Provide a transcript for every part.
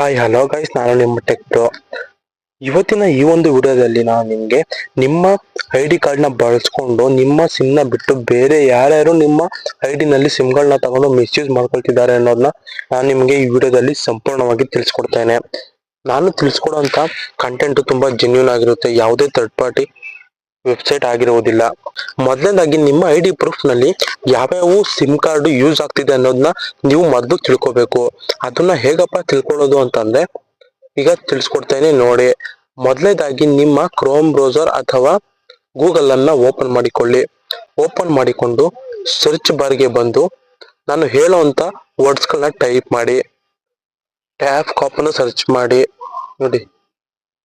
Hi hello guys ನಾನು ನಿಮ್ಮ tech pro ಇವತ್ತಿನ ಈ ಒಂದು ವಿಡಿಯೋದಲ್ಲಿ ನಾನು ನಿಮಗೆ ನಿಮ್ಮ ಐ ಡಿ ಕಾರ್ಡ್ನ ಬಳಸ್ಕೊಂಡು ನಿಮ್ಮ ಸಿಮ್ನ ಬಿಟ್ಟು ಬೇರೆ ಯಾರ್ಯಾರು ನಿಮ್ಮ ಐ ಡಿನಲ್ಲಿ ಸಿಮ್ಗಳನ್ನ ತಗೊಂಡು ಮಿಸ್ಯೂಸ್ ಮಾಡ್ಕೊಳ್ತಿದ್ದಾರೆ ಅನ್ನೋದನ್ನ ನಾನು ನಿಮಗೆ ಈ ವಿಡಿಯೋದಲ್ಲಿ ಸಂಪೂರ್ಣವಾಗಿ ತಿಳಿಸ್ಕೊಡ್ತೇನೆ. ನಾನು ತಿಳಿಸ್ಕೊಡುವಂತ ಕಂಟೆಂಟ್ ತುಂಬಾ ಜೆನ್ಯೂನ್ ಆಗಿರುತ್ತೆ. ಯಾವುದೇ ಥರ್ಡ್ ಪಾರ್ಟಿ ವೆಬ್ಸೈಟ್ ಆಗಿರುವುದಿಲ್ಲ ಮೊದಲನೇದಾಗಿ ನಿಮ್ಮ ಐ ಡಿ ಪ್ರೂಫ್ನಲ್ಲಿ ಯಾವ್ಯಾವ ಸಿಮ್ ಕಾರ್ಡ್ ಯೂಸ್ ಆಗ್ತಿದೆ ಅನ್ನೋದನ್ನ ನೀವು ಮೊದಲು ತಿಳ್ಕೊಬೇಕು. ಅದನ್ನ ಹೇಗಪ್ಪ ತಿಳ್ಕೊಳ್ಳೋದು ಅಂತಂದ್ರೆ, ಈಗ ತಿಳಿಸ್ಕೊಡ್ತೇನೆ ನೋಡಿ. ಮೊದಲನೇದಾಗಿ ನಿಮ್ಮ ಕ್ರೋಮ್ ಬ್ರೌಸರ್ ಅಥವಾ ಗೂಗಲ್ ಅನ್ನ ಓಪನ್ ಮಾಡಿಕೊಳ್ಳಿ. ಓಪನ್ ಮಾಡಿಕೊಂಡು ಸರ್ಚ್ ಬಾರ್ಗೆ ಬಂದು ನಾನು ಹೇಳುವಂತ ವರ್ಡ್ಸ್ ಗಳನ್ನ ಟೈಪ್ ಮಾಡಿ. ಟ್ಯಾಪ್ ಕಾಪನ್ನು ಸರ್ಚ್ ಮಾಡಿ. ನೋಡಿ.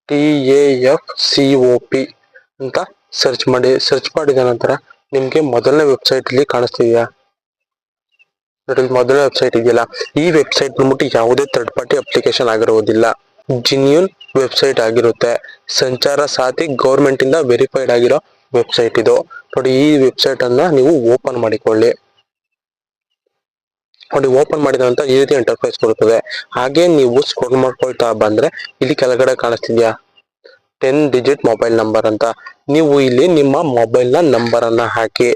T A F C O P ಅಂತ ಸರ್ಚ್ ಮಾಡಿ ಸರ್ಚ್ ಮಾಡಿದ ನಂತರ ನಿಮಗೆ ಮೊದಲನೇ ವೆಬ್ಸೈಟ್ ಇಲ್ಲಿ ಕಾಣಿಸ್ತಿದೆಯಾ? ಮೊದಲನೇ ವೆಬ್ಸೈಟ್ ಇದೆಯಲ್ಲ. ಈ ವೆಬ್ಸೈಟ್ ಬಂದ್ಬಿಟ್ಟು ಯಾವುದೇ ಥರ್ಡ್ ಪಾರ್ಟಿ ಅಪ್ಲಿಕೇಶನ್ ಆಗಿರುವುದಿಲ್ಲ ಜಿನ್ಯೂನ್ ವೆಬ್ಸೈಟ್ ಆಗಿರುತ್ತೆ. ಸಂಚಾರ ಸಾಥಿ ಗೌರ್ಮೆಂಟ್ ಇಂದ ವೆರಿಫೈಡ್ ಆಗಿರೋ ವೆಬ್ಸೈಟ್ ಇದು. ನೋಡಿ, ಈ ವೆಬ್ಸೈಟ್ ಅನ್ನ ನೀವು ಓಪನ್ ಮಾಡಿಕೊಳ್ಳಿ. ನೋಡಿ ಓಪನ್ ಮಾಡಿದ ನಂತರ ಈ ರೀತಿ ಇಂಟರ್ಫೇಸ್ ಕೊಡುತ್ತದೆ ಹಾಗೆ ನೀವು ಸ್ಕ್ರೋಲ್ ಮಾಡ್ಕೊಳ್ತಾ ಬಂದ್ರೆ ಇಲ್ಲಿ ಕೆಳಗಡೆ ಕಾಣಿಸ್ತಿದ್ಯಾ? ಟೆನ್ ಡಿಜಿಟ್ ಮೊಬೈಲ್ ನಂಬರ್ ಅಂತ. ನೀವು ಇಲ್ಲಿ ನಿಮ್ಮ ಮೊಬೈಲ್ನ ನಂಬರ್ ಅನ್ನ ಹಾಕಿ.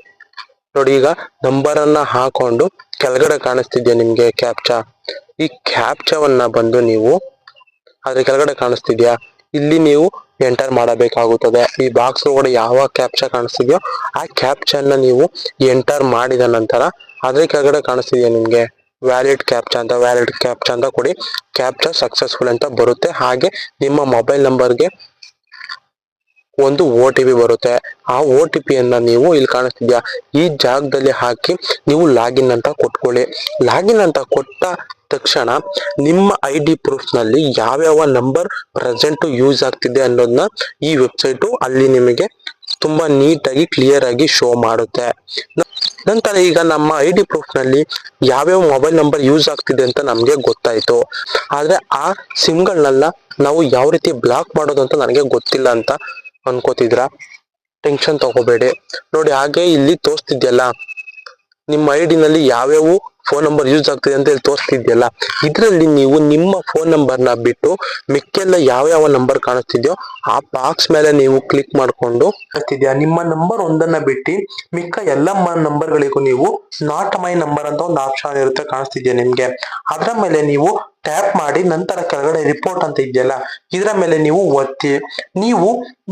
ನೋಡಿ ಈಗ ನಂಬರ್ ಅನ್ನ ಹಾಕೊಂಡು ಕೆಳಗಡೆ ಕಾಣಿಸ್ತಿದ್ಯಾ ನಿಮ್ಗೆ ಕ್ಯಾಪ್ಚಾ ಈ ಕ್ಯಾಪ್ಚಾವನ್ನ ಬಂದು ನೀವು ಅದ್ರ ಕೆಳಗಡೆ ಕಾಣಿಸ್ತಿದ್ಯಾ? ಇಲ್ಲಿ ನೀವು ಎಂಟರ್ ಮಾಡಬೇಕಾಗುತ್ತದೆ. ಈ ಬಾಕ್ಸ್ ಒಳಗಡೆ ಯಾವ ಕ್ಯಾಪ್ಚಾ ಕಾಣಿಸ್ತಿದ್ಯೋ ಆ ಕ್ಯಾಪ್ಚನ್ನ ನೀವು ಎಂಟರ್ ಮಾಡಿದ ನಂತರ ಅದ್ರ ಕೆಳಗಡೆ ಕಾಣಿಸ್ತಿದ್ಯಾ ನಿಮ್ಗೆ? ವ್ಯಾಲಿಡ್ ಕ್ಯಾಪ್ಚಾ ಅಂತ ವ್ಯಾಲಿಡ್ ಕ್ಯಾಪ್ಚಾ ಅಂತ ಕೊಡಿ. ಕ್ಯಾಪ್ಚಾ ಸಕ್ಸಸ್ಫುಲ್ ಅಂತ ಬರುತ್ತೆ. ಹಾಗೆ ನಿಮ್ಮ ಮೊಬೈಲ್ ನಂಬರ್ಗೆ ಒಂದು ಓ ಟಿ ಪಿ ಬರುತ್ತೆ. ಆ ಓ ಟಿ ಪಿಯನ್ನ ನೀವು ಇಲ್ಲಿ ಕಾಣಿಸ್ತಿದ್ಯಾ? ಈ ಜಾಗದಲ್ಲಿ ಹಾಕಿ ನೀವು ಲಾಗಿನ್ ಅಂತ ಕೊಟ್ಕೊಳ್ಳಿ. ಲಾಗಿನ್ ಅಂತ ಕೊಟ್ಟ ತಕ್ಷಣ ನಿಮ್ಮ ಐ ಡಿ ಪ್ರೂಫ್ನಲ್ಲಿ ಯಾವ್ಯಾವ ನಂಬರ್ ಪ್ರೆಸೆಂಟ್ ಯೂಸ್ ಆಗ್ತಿದೆ ಅನ್ನೋದನ್ನ ಈ ವೆಬ್ಸೈಟ್ ಅಲ್ಲಿ ನಿಮಗೆ ತುಂಬಾ ನೀಟಾಗಿ ಕ್ಲಿಯರ್ ಆಗಿ ಶೋ ಮಾಡುತ್ತೆ. ನಂತರ ಈಗ ನಮ್ಮ ಐ ಡಿ ಪ್ರೂಫ್ನಲ್ಲಿ ಯಾವ್ಯಾವ ಮೊಬೈಲ್ ನಂಬರ್ ಯೂಸ್ ಆಗ್ತಿದೆ ಅಂತ ನಮ್ಗೆ ಗೊತ್ತಾಯ್ತು. ಆದ್ರೆ ಆ ಸಿಮ್ಗಳನ್ನೆಲ್ಲ ನಾವು ಯಾವ ರೀತಿ ಬ್ಲಾಕ್ ಮಾಡೋದು ಅಂತ ನನಗೆ ಗೊತ್ತಿಲ್ಲ ಅಂತ ಅನ್ಕೋತಿದ್ರ? ಟೆನ್ಷನ್ ತಗೋಬೇಡಿ. ನೋಡಿ, ಹಾಗೆ ಇಲ್ಲಿ ತೋರಿಸ್ತಿದ್ಯಲ್ಲ, ನಿಮ್ಮ ಐ ಡಿನಲ್ಲಿ ಯಾವ್ಯಾವ ಫೋನ್ ನಂಬರ್ ಯೂಸ್ ಆಗ್ತಿದೆ ಅಂತ ಹೇಳಿ ತೋರಿಸ್ತಿದ್ಯಲ್ಲ, ಇದರಲ್ಲಿ ನೀವು ನಿಮ್ಮ ಫೋನ್ ನಂಬರ್ನ ಬಿಟ್ಟು ಮಿಕ್ಕೆಲ್ಲ ಯಾವ ಯಾವ ನಂಬರ್ ಕಾಣಿಸ್ತಿದ್ಯೋ ಆ ಬಾಕ್ಸ್ ಮೇಲೆ ನೀವು ಕ್ಲಿಕ್ ಮಾಡ್ಕೊಂಡು ಬರ್ತಿದ್ಯಾ ನಿಮ್ಮ ನಂಬರ್ ಒಂದನ್ನ ಬಿಟ್ಟು ಮಿಕ್ಕ ಎಲ್ಲ ನಂಬರ್ಗಳಿಗೂ ನೀವು ನಾಟ್ ಮೈ ನಂಬರ್ ಅಂತ ಒಂದು ಆಪ್ಷನ್ ಇರುತ್ತೆ ಕಾಣಿಸ್ತಿದ್ಯಾ ನಿಮ್ಗೆ? ಅದರ ಮೇಲೆ ನೀವು ಟ್ಯಾಪ್ ಮಾಡಿ ನಂತರ ಕೆಳಗಡೆ ರಿಪೋರ್ಟ್ ಅಂತ ಇದೆಯಲ್ಲ, ಇದರ ಮೇಲೆ ನೀವು ಒತ್ತಿ, ನೀವು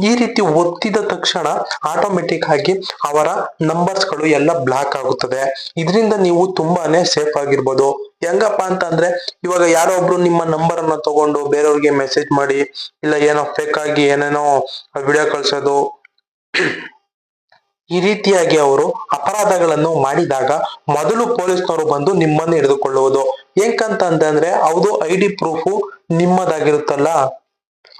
ಈ ರೀತಿ ಒತ್ತಿದ ತಕ್ಷಣ ಆಟೋಮೆಟಿಕ್ ಆಗಿ ಅವರ ನಂಬರ್ಸ್ಗಳು ಎಲ್ಲ ಬ್ಲಾಕ್ ಆಗುತ್ತದೆ. ಇದರಿಂದ ನೀವು ತುಂಬಾನೇ ಸೇಫ್ ಆಗಿರ್ಬೋದು. ಹೆಂಗಪ್ಪ ಅಂತ ಅಂದ್ರೆ ಇವಾಗ ಯಾರೋ ಒಬ್ರು ನಿಮ್ಮ ನಂಬರ್ ಅನ್ನ ತಗೊಂಡು ಬೇರೆಯವ್ರಿಗೆ ಮೆಸೇಜ್ ಮಾಡಿ, ಇಲ್ಲ ಏನೋ ಫೇಕ್ ಆಗಿ ಏನೇನೋ ವಿಡಿಯೋ ಕಳ್ಸೋದು, ಈ ರೀತಿಯಾಗಿ ಅವರು ಅಪರಾಧಗಳನ್ನು ಮಾಡಿದಾಗ ಮೊದಲು ಪೊಲೀಸ್ನವರು ಬಂದು ನಿಮ್ಮನ್ನು ಹಿಡಿದುಕೊಳ್ಳುವುದು. ಏಕಂತ ಅಂತಂದ್ರೆ ಹೌದು ಐ ಡಿ ಪ್ರೂಫ್ ನಿಮ್ಮದಾಗಿರುತ್ತಲ್ಲ.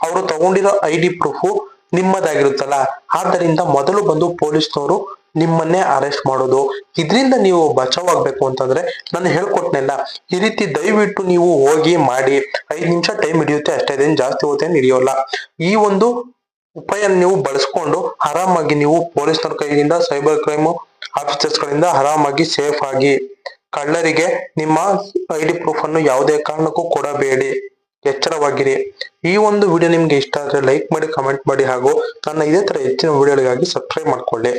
ಅವರು ತಗೊಂಡಿರೋ ಐ ಡಿ ಪ್ರೂಫ್ ನಿಮ್ಮದಾಗಿರುತ್ತಲ್ಲ. ಆದ್ದರಿಂದ ಮೊದಲು ಬಂದು ಪೊಲೀಸ್ನವರು ನಿಮ್ಮನ್ನೇ ಅರೆಸ್ಟ್ ಮಾಡೋದು. ಇದರಿಂದ ನೀವು ಬಚಾವಾಗಬೇಕು ಅಂತಂದ್ರೆ ನಾನು ಹೇಳ್ಕೊಟ್ನೆಲ್ಲ, ಈ ರೀತಿ ದಯವಿಟ್ಟು ನೀವು ಹೋಗಿ ಮಾಡಿ. ಐದು ನಿಮಿಷ ಟೈಮ್ ಹಿಡಿಯುತ್ತೆ, ಅಷ್ಟೇ ಅದೇನು ಜಾಸ್ತಿ ಹೊತ್ತೇನು ಹಿಡಿಯೋಲ್ಲ. ಈ ಒಂದು ಉಪಾಯ ನೀವು ಬಳಸ್ಕೊಂಡು ಆರಾಮಾಗಿ ನೀವು ಪೊಲೀಸ್ನವ್ರ ಕೈಯಿಂದ ಸೈಬರ್ ಕ್ರೈಮ್ ಆಫೀಸರ್ಸ್ಗಳಿಂದ ಆರಾಮಾಗಿ ಸೇಫ್ ಆಗಿ ಕಳ್ಳರಿಗೆ ನಿಮ್ಮ ಐ ಡಿ ಪ್ರೂಫ್ ಅನ್ನು ಯಾವುದೇ ಕಾರಣಕ್ಕೂ ಕೊಡಬೇಡಿ. ಎಚ್ಚರವಾಗಿರಿ. ಈ ಒಂದು ವಿಡಿಯೋ ನಿಮ್ಗೆ ಇಷ್ಟ ಆದ್ರೆ ಲೈಕ್ ಮಾಡಿ ಕಮೆಂಟ್ ಮಾಡಿ ಹಾಗೂ ನನ್ನ ಇದೇ ತರ ಹೆಚ್ಚಿನ ವಿಡಿಯೋಗಳಿಗಾಗಿ ಸಬ್ಸ್ಕ್ರೈಬ್ ಮಾಡ್ಕೊಳ್ಳಿ.